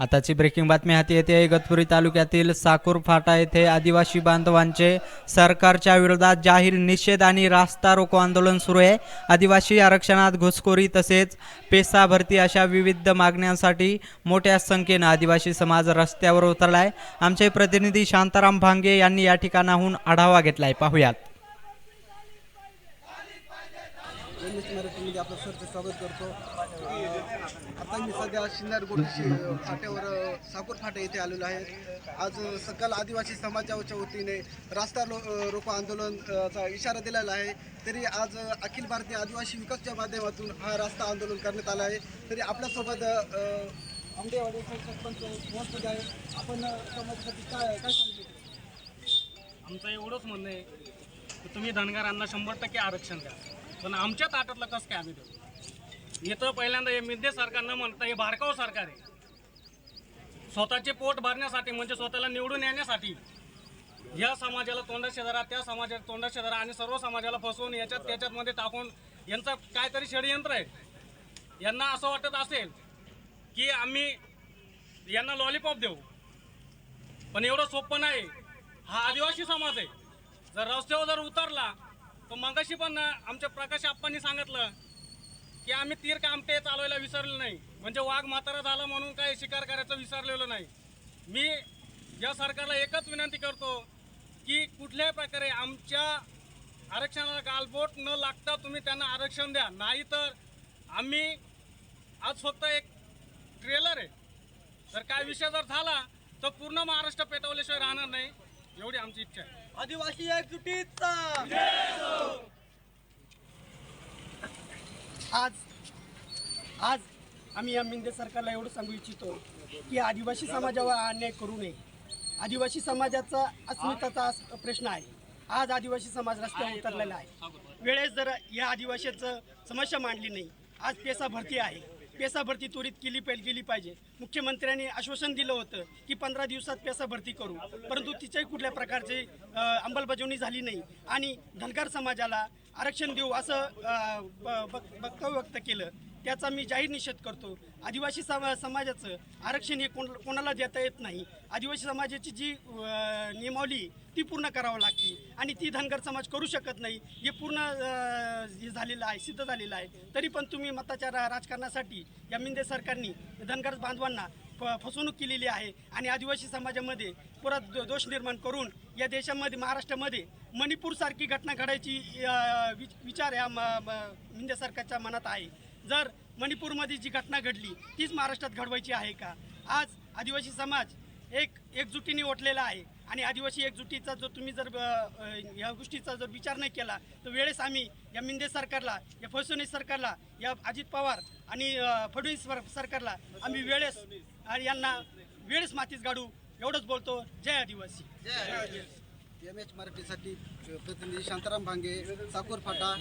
आताची ब्रेकिंग बातमी हाती येते. इगतपुरी तालुक्यातील साकूर फाटा येथे आदिवासी बांधवांचे सरकारच्या विरोधात जाहीर निषेध आणि रास्ता रोको आंदोलन सुरू आहे. आदिवासी आरक्षणात घुसखोरी तसेच पेसा भरती अशा विविध मागण्यांसाठी मोठ्या संख्येनं आदिवासी समाज रस्त्यावर उतरला आहे आमचे प्रतिनिधी शांताराम भांगे यांनी या ठिकाणाहून आढावा घेतला आहे पाहुयात. इंग्लिश मराठीमध्ये आपलं सरचं स्वागत करतो. आता मी सध्या शिन्नर गोटी फाट्यावर साकूर फाटा येथे आलेलो आहे. आज सकल आदिवासी समाजाच्या वतीने रास्ता रो रोको आंदोलनचा इशारा दिलेला आहे. तरी आज अखिल भारतीय आदिवासी विकासच्या माध्यमातून हा रास्ता आंदोलन करण्यात आला आहे. तरी आपल्यासोबत अं, आंबेवाडी सरपंच उपस्थित आहे. आपण समाजासाठी काय काय सांगतो आमचं एवढंच म्हणणं आहे की तुम्ही धनगरांना शंभर टक्के आरक्षण द्या. पण आमच्या ताटातलं कसं काय आम्ही देऊ? इथं पहिल्यांदा हे मिद्दे सरकार न म्हणता हे भारकाव सरकार आहे. स्वतःचे पोट भरण्यासाठी म्हणजे स्वतःला निवडून येण्यासाठी या समाजाला तोंडाशी धरा त्या समाजाला तोंडाशी धरा आणि सर्व समाजाला फसवून याच्यात त्याच्यात मध्ये टाकून यांचं काहीतरी षडयंत्र आहे. यांना असं वाटत असेल की आम्ही यांना लॉलीपॉप देऊ. पण एवढं सोपं नाही. हा आदिवासी समाज आहे. जर रस्त्यावर जर उतरला मगाशी पण आमच्या प्रकाश आप्पांनी सांगितलं की आम्ही तीर कामटे चालवायला विसरलो नाही. म्हणजे वाघ म्हातारा झाला म्हणून काही शिकार करायचं विसरलेलो नाही. मी या सरकारला एकच विनंती करतो की कुठल्याही प्रकारे आमच्या आरक्षणाला गालबोट न लागता तुम्ही त्यांना आरक्षण द्या. नाहीतर आम्ही आज फक्त एक ट्रेलर आहे. तर काय विषय जर झाला तर पूर्ण महाराष्ट्र पेटवले एवढी आमची इच्छा आहे. आदिवासी एकजुटीचा. आज आज आम्ही या मिंदे सरकारला एवढं सांगू इच्छितो की आदिवासी समाजावर अन्याय करू नये. आदिवासी समाजाचा अस्मिताचा अस- प्रश्न आहे. आज आदिवासी समाज रस्त्यावर उतरलेला आहे. वेळेस जर या आदिवासीचं समस्या मांडली नाही आज पेसा भरती आहे. पेसा भरती त्वरित केली गेली पाहिजे. मुख्यमंत्र्यांनी आश्वासन दिलं होतं की पंधरा दिवसात पेसा भरती करू. परंतु तिच्याही कुठल्या प्रकारची अंमलबजावणी झाली नाही. आणि धनगर समाजाला आरक्षण देऊ असं वक्तव्य व्यक्त केलं. त्याचा मी जाहीर निषेध करतो. आदिवासी समा समाजाचं आरक्षण हे कोण कोणाला देता येत नाही. आदिवासी समाजाची जी नियमावली ती पूर्ण करावं लागते. आणि ती धनगर समाज करू शकत नाही. हे पूर्ण हे झालेलं आहे सिद्ध झालेलं आहे. तरी पण तुम्ही मताच्या रा- राजकारणासाठी या मिंदे सरकारनी धनगर बांधवांना फ- फसवणूक केलेली आहे. आणि आदिवासी समाजामध्ये पुरा दो- दोष निर्माण करून या देशामध्ये महाराष्ट्रामध्ये मणिपूरसारखी घटना घडायची विच- विचार या म- मिंदे सरकारच्या मनात आहे. जर मणिपूरमध्ये जी घटना घडली तीच महाराष्ट्रात घडवायची आहे का? आज आदिवासी समाज एक एकजुटीने ओटलेला आहे आणि आदिवासी एकजुटीचा जो तुम्ही जर या गोष्टीचा जर विचार नाही केला तर वेळेस आम्ही या मिंदे सरकारला या फडणवीस सरकारला या अजित पवार आणि फडणवीस सर- सरकारला आम्ही वेळेस यांना वेळेस मातीच गाडू एवढंच बोलतो. जय आदिवासी. एम एच मराठीसाठी प्रतिनिधी शांताराम भांगे साकूर फाटा